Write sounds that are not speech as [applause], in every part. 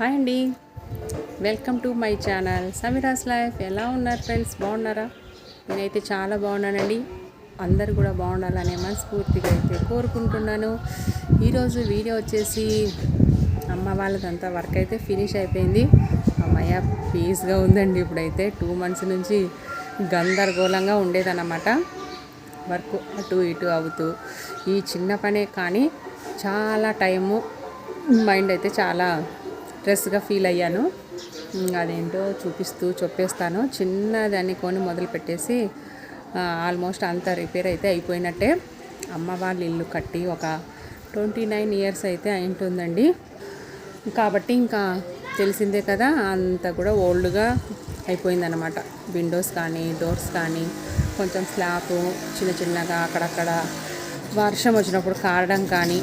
Hi అండి. Welcome to my channel Sameera's life. ఎలా ఉన్నారు ఫ్రెండ్స్? బాగున్నారా? నేనైతే చాలా బాగున్నానండి. అందరు కూడా బాగుండాలనే మనస్ఫూర్తిగా అయితే కోరుకుంటున్నాను. ఈరోజు వీడియో వచ్చేసి అమ్మ వాళ్ళదంతా వర్క్ అయితే ఫినిష్ అయిపోయింది. అమ్మయ్య పీస్గా ఉందండి ఇప్పుడైతే. టూ మంత్స్ నుంచి గందరగోళంగా ఉండేదన్నమాట. వర్క్ అటు ఇటు అవుతూ. ఈ చిన్న పనే కానీ చాలా టైము మైండ్ అయితే చాలా స్ట్రెస్గా ఫీల్ అయ్యాను. అదేంటో చూపిస్తూ చెప్పేస్తాను. చిన్నదాన్ని కొని మొదలు పెట్టేసి ఆల్మోస్ట్ అంత రిపేర్ అయితే అయిపోయినట్టే. అమ్మ వాళ్ళ ఇల్లు కట్టి ఒక ట్వంటీ నైన్ ఇయర్స్ అయితే అయింటుందండి. కాబట్టి ఇంకా తెలిసిందే కదా అంత కూడా ఓల్డ్గా అయిపోయిందనమాట విండోస్ కానీ డోర్స్ కానీ కొంచెం స్లాబ్ చిన్న చిన్నగా అక్కడక్కడ వర్షం వచ్చినప్పుడు కారడం కానీ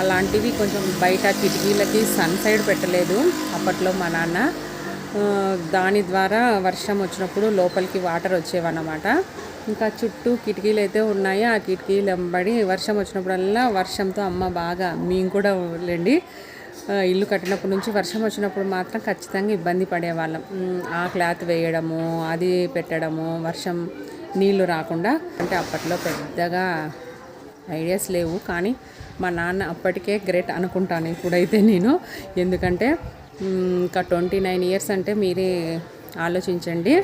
అలాంటివి కొంచెం బయట కిటికీలకి సన్ సైడ్ పెట్టలేదు. అప్పట్లో మా నాన్న దాని ద్వారా వర్షం వచ్చినప్పుడు లోపలికి వాటర్ వచ్చేవన్నమాట. ఇంకా చుట్టూ కిటికీలు అయితే ఉన్నాయి. ఆ కిటికీలు వెంబడి వర్షం వచ్చినప్పుడల్లా వర్షంతో అమ్మ బాగా మేము కూడా లేండి ఇల్లు కట్టినప్పటి నుంచి వర్షం వచ్చినప్పుడు మాత్రం ఖచ్చితంగా ఇబ్బంది పడేవాళ్ళం. ఆ క్లాత్ వేయడము అది పెట్టడము వర్షం నీళ్ళు రాకుండా. అంటే అప్పట్లో పెద్దగా ఐడియాస్ లేవు. కానీ మా నాన్న అప్పటికే గ్రేట్ అనుకుంటాను ఇప్పుడైతే నేను. ఎందుకంటే ఇంకా ట్వంటీ నైన్ ఇయర్స్ అంటే మీరే ఆలోచించండి.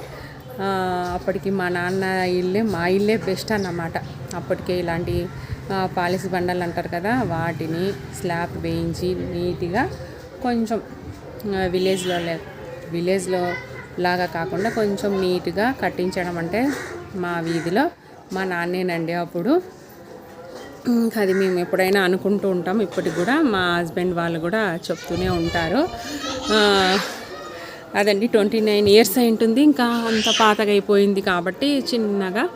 అప్పటికి మా నాన్న ఇల్లే మా ఇల్లే బెస్ట్ అన్నమాట. అప్పటికే ఇలాంటి ఆ, పాలిస్ బండలు అంటారు కదా వాటిని స్లాబ్ వేయించి నీట్గా కొంచెం విలేజ్లో లే విలేజ్లో లాగా కాకుండా కొంచెం నీట్గా కట్టించడం అంటే మా వీధిలో మా నాన్నేనండి అప్పుడు. ఇంకా అది మేము ఎప్పుడైనా అనుకుంటూ ఉంటాం. ఇప్పటికి కూడా మా హస్బెండ్ వాళ్ళు కూడా చెప్తూనే ఉంటారు. అదండి ట్వంటీ నైన్ ఇయర్స్ అయి ఉంటుంది. ఇంకా అంత పాతగా అయిపోయింది కాబట్టి చిన్నగా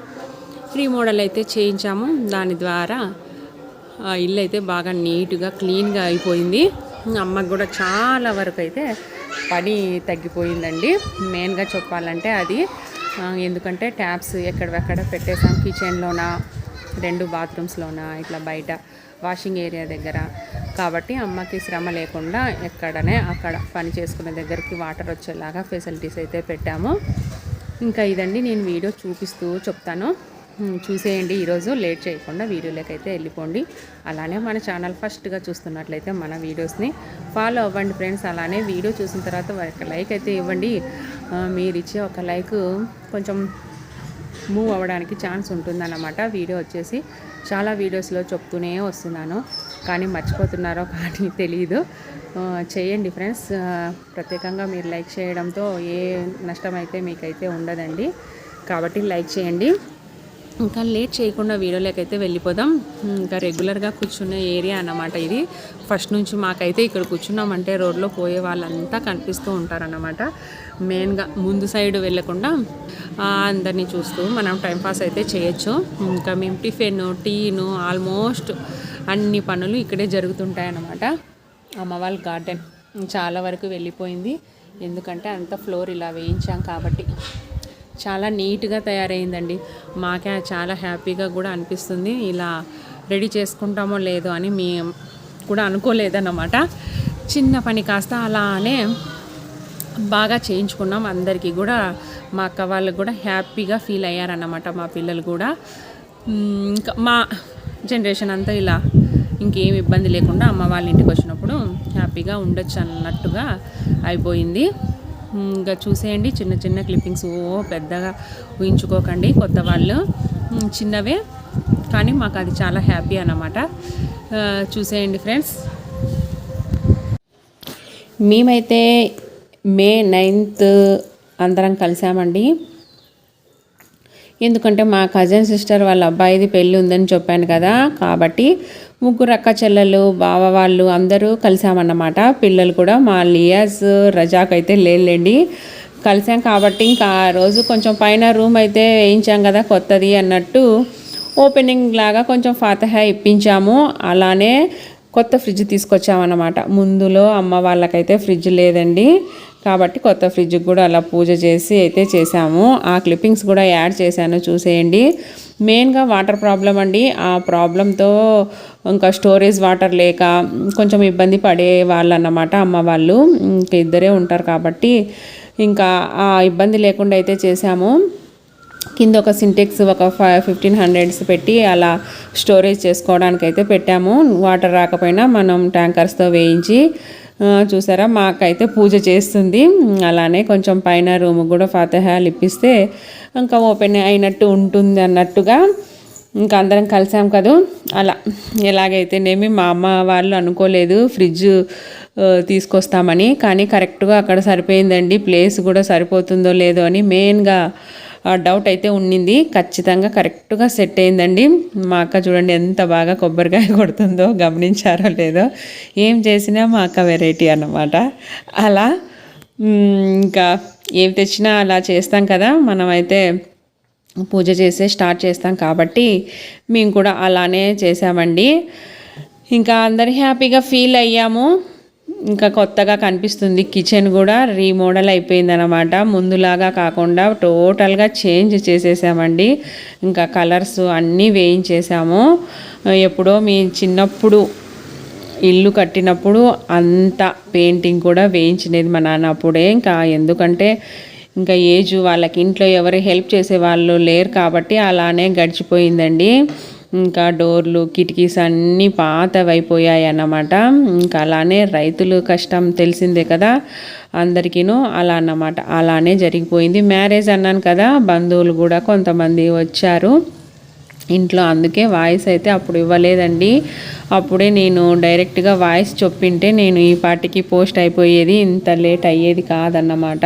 మోడల్ అయితే చేయించాము. దాని ద్వారా ఆ ఇల్లు అయితే బాగా నీట్గా క్లీన్గా అయిపోయింది. అమ్మకు కూడా చాలా వరకు అయితే పని తగ్గిపోయిందండి. మెయిన్గా చెప్పాలంటే అది ఎందుకంటే ట్యాప్స్ ఎక్కడెక్కడ పెట్టేసాం. కిచెన్లోనా రెండు బాత్రూమ్స్లోన? ఇట్లా బయట వాషింగ్ ఏరియా దగ్గర. కాబట్టి అమ్మకి శ్రమ లేకుండా ఎక్కడనే అక్కడ పని చేసుకునే దగ్గరికి వాటర్ వచ్చేలాగా ఫెసిలిటీస్ అయితే పెట్టాము. ఇంకా ఇదండి నేను వీడియో చూపిస్తూ చెప్తాను. చూసేయండి. ఈరోజు లేట్ చేయకుండా వీడియోలోకి అయితే వెళ్ళిపోండి. అలానే మన ఛానల్ ఫస్ట్గా చూస్తున్నట్లయితే మన వీడియోస్ని ఫాలో అవ్వండి ఫ్రెండ్స్. అలానే వీడియో చూసిన తర్వాత ఒక లైక్ అయితే ఇవ్వండి. మీరు ఇచ్చే ఒక లైక్ కొంచెం మూవ్ అవ్వడానికి ఛాన్స్ ఉంటుందన్నమాట. వీడియో వచ్చేసి చాలా వీడియోస్లో చెప్తూనే వస్తున్నాను. కానీ మర్చిపోతున్నారో కానీ తెలియదు చేయండి ఫ్రెండ్స్. ప్రత్యేకంగా మీరు లైక్ చేయడంతో ఏ నష్టం అయితే మీకైతే ఉండదండి. కాబట్టి లైక్ చేయండి. ఇంకా లేట్ చేయకుండా వీడియోలోకైతే అయితే వెళ్ళిపోదాం. ఇంకా రెగ్యులర్గా కూర్చునే ఏరియా అన్నమాట ఇది. ఫస్ట్ నుంచి మాకైతే ఇక్కడ కూర్చున్నామంటే రోడ్లో పోయే వాళ్ళంతా కనిపిస్తూ ఉంటారన్నమాట. మెయిన్గా ముందు సైడ్ వెళ్ళకుండా అందరినీ చూస్తూ మనం టైంపాస్ అయితే చేయొచ్చు. ఇంకా మేము టిఫిన్ టీను ఆల్మోస్ట్ అన్ని పనులు ఇక్కడే జరుగుతుంటాయన్నమాట. అమ్మవాళ్ళ గార్డెన్ చాలా వరకు వెళ్ళిపోయింది. ఎందుకంటే అంత ఫ్లోర్ ఇలా వేయించాం కాబట్టి. చాలా నీట్గా తయారైందండి. మాకే చాలా హ్యాపీగా కూడా అనిపిస్తుంది. ఇలా రెడీ చేసుకుంటామో లేదో అని మేము కూడా అనుకోలేదన్నమాట. చిన్న పని కాస్త అలానే బాగా చేయించుకున్నాం. అందరికీ కూడా మా అక్క వాళ్ళు కూడా హ్యాపీగా ఫీల్ అయ్యారన్నమాట మా పిల్లలు కూడా. ఇంకా మా జనరేషన్ అంతా ఇలా ఇంకేం ఇబ్బంది లేకుండా అమ్మ వాళ్ళ ఇంటికి వచ్చినప్పుడు హ్యాపీగా ఉండొచ్చు అన్నట్టుగా అయిపోయింది. ఇంకా చూసేయండి. చిన్న చిన్న క్లిప్పింగ్స్ ఓ పెద్దగా ఊహించుకోకండి. కొత్త వాళ్ళు. చిన్నవే. కానీ మాకు అది చాలా హ్యాపీ అన్నమాట. చూసేయండి ఫ్రెండ్స్ మేమైతే మే నైన్త్ అందరం కలిసామండి. ఎందుకంటే మా కజిన్ సిస్టర్ వాళ్ళ అబ్బాయిది పెళ్ళి ఉందని చెప్పాను కదా కాబట్టి ముగ్గురు అక్క చెల్లెలు బావ వాళ్ళు అందరూ కలిసామన్నమాట. పిల్లలు కూడా మా లియాస్ రజాక్ అయితే లేదులేండి కలిసాం కాబట్టి ఇంకా ఆ రోజు కొంచెం పైన రూమ్ అయితే వేయించాం కదా కొత్తది అన్నట్టు. ఓపెనింగ్ లాగా కొంచెం ఫాతహ ఇప్పించాము. అలానే కొత్త ఫ్రిడ్జ్ తీసుకొచ్చామన్నమాట. ముందులో అమ్మ వాళ్ళకైతే ఫ్రిడ్జ్ లేదండి. కాబట్టి కొత్త ఫ్రిడ్జ్కి కూడా అలా పూజ చేసి అయితే చేసాము ఆ క్లిప్పింగ్స్ కూడా యాడ్ చేశాను చూసేయండి. మెయిన్గా వాటర్ ప్రాబ్లం అండి. ఆ ప్రాబ్లంతో ఇంకా స్టోరేజ్ వాటర్ లేక కొంచెం ఇబ్బంది పడే వాళ్ళు అన్నమాట అమ్మ వాళ్ళు. ఇంకా ఇద్దరే ఉంటారు కాబట్టి ఇంకా ఆ ఇబ్బంది లేకుండా అయితే చేసాము కింద ఒక సింటెక్స్ ఒక ఫైవ్ ఫిఫ్టీన్ హండ్రెడ్స్ పెట్టి అలా స్టోరేజ్ చేసుకోవడానికి అయితే పెట్టాము. వాటర్ రాకపోయినా మనం ట్యాంకర్స్తో వేయించి చూసారా? మాకైతే పూజ చేస్తుంది. అలానే కొంచెం పైన రూమ్ కూడా ఫాతహాలు ఇప్పిస్తే ఇంకా ఓపెన్ అయినట్టు ఉంటుంది అన్నట్టుగా ఇంకా అందరం కలిసాం కదా. అలా ఎలాగైతేనేమి మా అమ్మ వాళ్ళు అనుకోలేదు ఫ్రిడ్జ్ తీసుకొస్తామని కానీ కరెక్ట్గా అక్కడ సరిపోయిందండి. ప్లేస్ కూడా సరిపోతుందో లేదో అని మెయిన్గా డౌట్ అయితే ఉండింది ఖచ్చితంగా కరెక్ట్గా సెట్ అయిందండి. మా అక్క చూడండి ఎంత బాగా కొబ్బరికాయ [laughs] కొడుతుందో గమనించారో లేదో. ఏం చేసినా మా అక్క వెరైటీ అన్నమాట. అలా ఇంకా ఏం తెచ్చినా అలా చేస్తాం కదా. మనమైతే పూజ చేసే స్టార్ట్ చేస్తాం కాబట్టి మేము కూడా అలానే చేసామండి ఇంకా అందరు హ్యాపీగా ఫీల్ అయ్యాము. ఇంకా కొత్తగా కనిపిస్తుంది. కిచెన్ కూడా రీమోడల్ అయిపోయిందనమాట ముందులాగా కాకుండా టోటల్గా చేంజ్ చేసేసామండి. ఇంకా కలర్స్ అన్నీ వేయించేసాము. ఎప్పుడో మీ చిన్నప్పుడు ఇల్లు కట్టినప్పుడు అంత పెయింటింగ్ కూడా వేయించినది మా నాన్న అప్పుడే. ఇంకా ఎందుకంటే ఇంకా ఏజ్ వాళ్ళకి ఇంట్లో ఎవరు హెల్ప్ చేసే వాళ్ళు లేరు కాబట్టి అలానే గడిచిపోయిందండి. ఇంకా డోర్లు కిటికీస్ అన్నీ పాతవైపోయాయి అన్నమాట. ఇంకా అలానే రైతులు కష్టం తెలిసిందే కదా అందరికీను అలా అన్నమాట. అలానే జరిగిపోయింది. మ్యారేజ్ అన్నాను కదా బంధువులు కూడా కొంతమంది వచ్చారు. ఇంట్లో అందుకే వాయిస్ అయితే అప్పుడు ఇవ్వలేదండి. అప్పుడే నేను డైరెక్ట్గా వాయిస్ చొప్పింటే నేను ఈ పాటికి పోస్ట్ అయిపోయేది ఇంత లేట్ అయ్యేది కాదన్నమాట.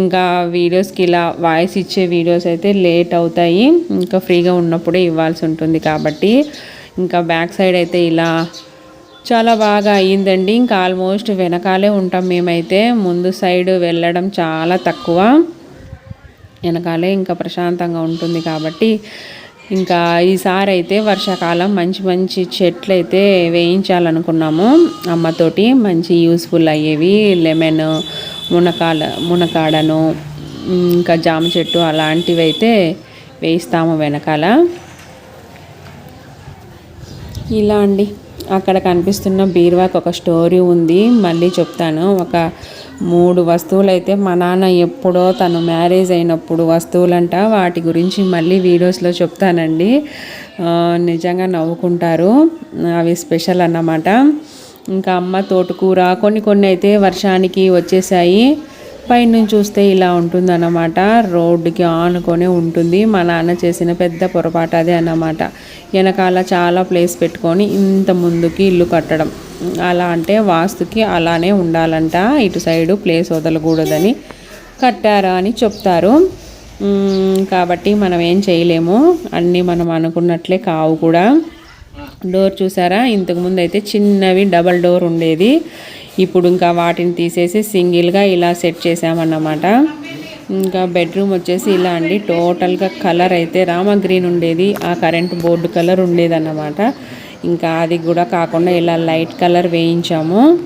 ఇంకా వీడియోస్కి ఇలా వాయిస్ ఇచ్చే వీడియోస్ అయితే లేట్ అవుతాయి. ఇంకా ఫ్రీగా ఉన్నప్పుడే ఇవ్వాల్సి ఉంటుంది కాబట్టి ఇంకా బ్యాక్ సైడ్ అయితే ఇలా చాలా బాగా అయ్యిందండి. ఇంకా ఆల్మోస్ట్ వెనకాలే ఉంటాం మేమైతే. ముందు సైడ్ వెళ్ళడం చాలా తక్కువ. వెనకాలే ఇంకా ప్రశాంతంగా ఉంటుంది కాబట్టి ఇంకా ఈసారి అయితే వర్షాకాలం మంచి మంచి చెట్లు అయితే వేయించాలనుకున్నాము అమ్మతోటి. మంచి యూస్ఫుల్ అయ్యేవి లెమన్ మునకాల మునకాడను ఇంకా జామ చెట్టు అలాంటివి అయితే వేయిస్తాము వెనకాల. ఇలా అండి. అక్కడ కనిపిస్తున్న బీరువాకి ఒక స్టోరీ ఉంది. మళ్ళీ చెప్తాను. ఒక మూడు వస్తువులు అయితే మా నాన్న ఎప్పుడో తను మ్యారేజ్ అయినప్పుడు వస్తువులంట. వాటి గురించి మళ్ళీ వీడియోస్లో చెప్తానండి. నిజంగా నవ్వుకుంటారు. అవి స్పెషల్ అన్నమాట. ఇంకా అమ్మ తోటకూర కొన్ని కొన్ని అయితే వర్షానికి వచ్చేసాయి. పైనుంచి చూస్తే ఇలా ఉంటుందన్నమాట. రోడ్డుకి ఆనుకొని ఉంటుంది. మా నాన్న చేసిన పెద్ద పొరపాటు అదే అన్నమాట. వెనకాల చాలా ప్లేస్ పెట్టుకొని ఇంత ముందుకి ఇల్లు కట్టడం. అలా అంటే వాస్తుకి అలానే ఉండాలంట. ఇటు సైడు ప్లేస్ వదలకూడదని కట్టారా అని చెప్తారు. కాబట్టి మనం ఏం చేయలేము. అన్నీ మనం అనుకున్నట్లే కావు కూడా. డోర్ చూసారా? ఇంతకుముందు అయితే చిన్నవి డబల్ డోర్ ఉండేది. ఇప్పుడు ఇంకా వాటిని తీసేసి సింగిల్గా ఇలా సెట్ చేసామన్నమాట ఇంకా బెడ్రూమ్ వచ్చేసి ఇలా అండి. టోటల్గా కలర్ అయితే రామ గ్రీన్ ఉండేది. ఆ కరెంట్ బోర్డు కలర్ ఉండేదన్నమాట. ఇంకా అది కూడా కాకుండా ఇలా లైట్ కలర్ వేయించాము.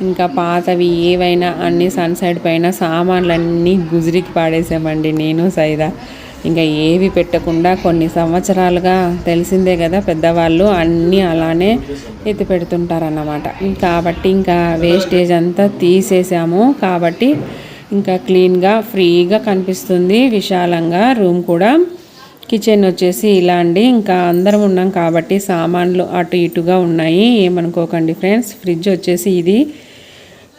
ఇంకా పాతవి ఏవైనా అన్ని సన్ సైడ్ పైన సామాన్లన్నీ గుజరికి పాడేసామండి నేను సైదా. ఇంకా ఏవి పెట్టకుండా కొన్ని సంవత్సరాలుగా తెలిసిందే కదా పెద్దవాళ్ళు అన్నీ అలానే ఎత్తి పెడుతుంటారన్నమాట. కాబట్టి ఇంకా వేస్టేజ్ అంతా తీసేసాము. కాబట్టి ఇంకా క్లీన్గా ఫ్రీగా కనిపిస్తుంది. విశాలంగా రూమ్ కూడా. కిచెన్ వచ్చేసి ఇలా అండి. ఇంకా అందరం ఉన్నాం కాబట్టి సామాన్లు అటు ఇటుగా ఉన్నాయి. ఏమనుకోకండి ఫ్రెండ్స్. ఫ్రిడ్జ్ వచ్చేసి ఇది.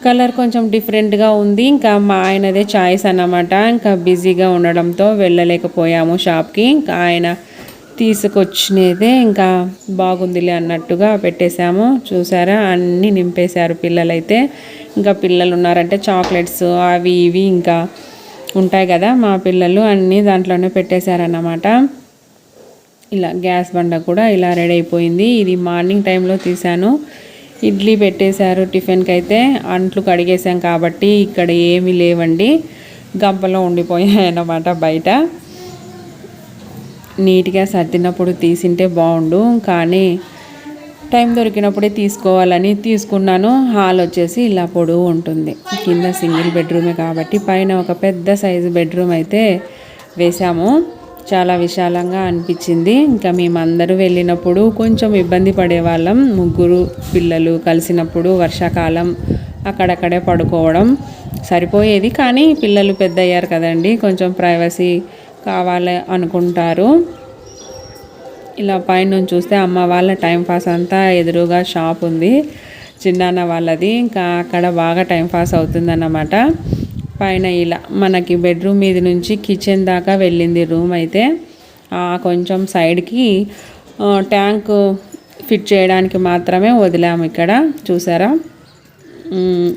కలర్ కొంచెం డిఫరెంట్గా ఉంది. ఇంకా మా ఆయనదే చాయిస్ అన్నమాట. ఇంకా బిజీగా ఉండడంతో వెళ్ళలేకపోయాము షాప్కి. ఇంకా ఆయన తీసుకొచ్చినదే ఇంకా బాగుందిలే అన్నట్టుగా పెట్టేశాము. చూసారా? అన్నీ నింపేశారు పిల్లలైతే. ఇంకా పిల్లలు ఉన్నారంటే చాక్లెట్స్ అవి ఇవి ఇంకా ఉంటాయి కదా మా పిల్లలు. అన్నీ దాంట్లోనే పెట్టేశారన్నమాట. ఇలా గ్యాస్ బండ కూడా ఇలా రెడీ అయిపోయింది. ఇది మార్నింగ్ టైంలో తీశాను. ఇడ్లీ పెట్టేశారు టిఫిన్కి అయితే అంట్లు కడిగేసాం కాబట్టి ఇక్కడ ఏమీ లేవండి. గంపలో ఉండిపోయాయి అన్నమాట బయట. నీట్గా సర్దినప్పుడు తీసింటే బాగుండు కానీ టైం దొరికినప్పుడే తీసుకోవాలని తీసుకున్నాను. హాల్ వచ్చేసి ఇలా పొడవు ఉంటుంది. కింద సింగిల్ బెడ్రూమే కాబట్టి పైన ఒక పెద్ద సైజు బెడ్రూమ్ అయితే వేసాము చాలా విశాలంగా అనిపించింది. ఇంకా మేమందరూ వెళ్ళినప్పుడు కొంచెం ఇబ్బంది పడేవాళ్ళం. ముగ్గురు పిల్లలు కలిసినప్పుడు వర్షాకాలం అక్కడక్కడే పడుకోవడం సరిపోయేది. కానీ పిల్లలు పెద్ద అయ్యారు కదండి. కొంచెం ప్రైవసీ కావాలి అనుకుంటారు. ఇలా పైనుంచి చూస్తే అమ్మ వాళ్ళ టైం పాస్ అంతా ఎదురుగా షాప్ ఉంది. చిన్నాన్న వాళ్ళది. ఇంకా అక్కడ బాగా టైం పాస్ అవుతుందన్నమాట. పైన ఇలా మనకి బెడ్రూమ్ మీద నుంచి కిచెన్ దాకా వెళ్ళింది రూమ్ అయితే. కొంచెం సైడ్కి ట్యాంక్ ఫిట్ చేయడానికి మాత్రమే వదిలాము ఇక్కడ. చూసారా?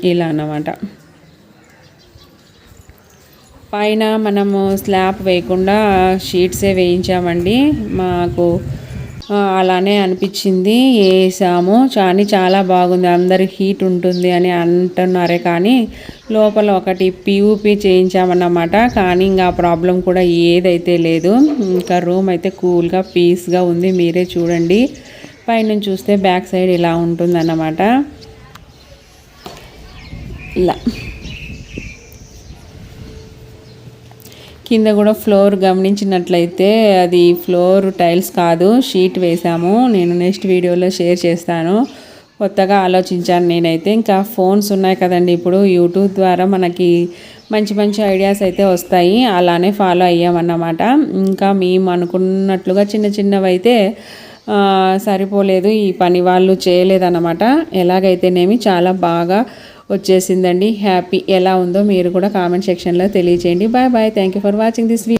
ఇలా అన్నమాట. పైన మనము స్లాబ్ వేయకుండా షీట్సే వేయించామండి. మాకు అలానే అనిపించింది. వేసాము కానీ చాలా బాగుంది. అందరు హీట్ ఉంటుంది అని అంటున్నారే కానీ లోపల ఒకటి పియూపీ చేయించామన్నమాట. కానీ ఇంకా ఆ ప్రాబ్లం కూడా ఏదైతే లేదు. ఇంకా రూమ్ అయితే కూల్గా పీస్గా ఉంది. మీరే చూడండి. పైనుంచి చూస్తే బ్యాక్ సైడ్ ఇలా ఉంటుందన్నమాట. ఇలా. కింద కూడా ఫ్లోర్ గమనించినట్లయితే అది ఫ్లోర్ టైల్స్ కాదు షీట్ వేసాము నేను నెక్స్ట్ వీడియోలో షేర్ చేస్తాను. కొత్తగా ఆలోచించాను నేనైతే. ఇంకా ఫోన్స్ ఉన్నాయి కదండి ఇప్పుడు. యూట్యూబ్ ద్వారా మనకి మంచి మంచి ఐడియాస్ అయితే వస్తాయి. అలానే ఫాలో అయ్యామన్నమాట. ఇంకా మేము అనుకున్నట్లుగా చిన్న చిన్నవి అయితే సరిపోలేదు. ఈ పని వాళ్ళు చేయలేదన్నమాట. ఎలాగైతేనేమి చాలా బాగా వచ్చేసిందండి. హ్యాపీ ఎలా ఉందో మీరు కూడా కామెంట్ సెక్షన్లో తెలియజేయండి bye bye thank you for watching this video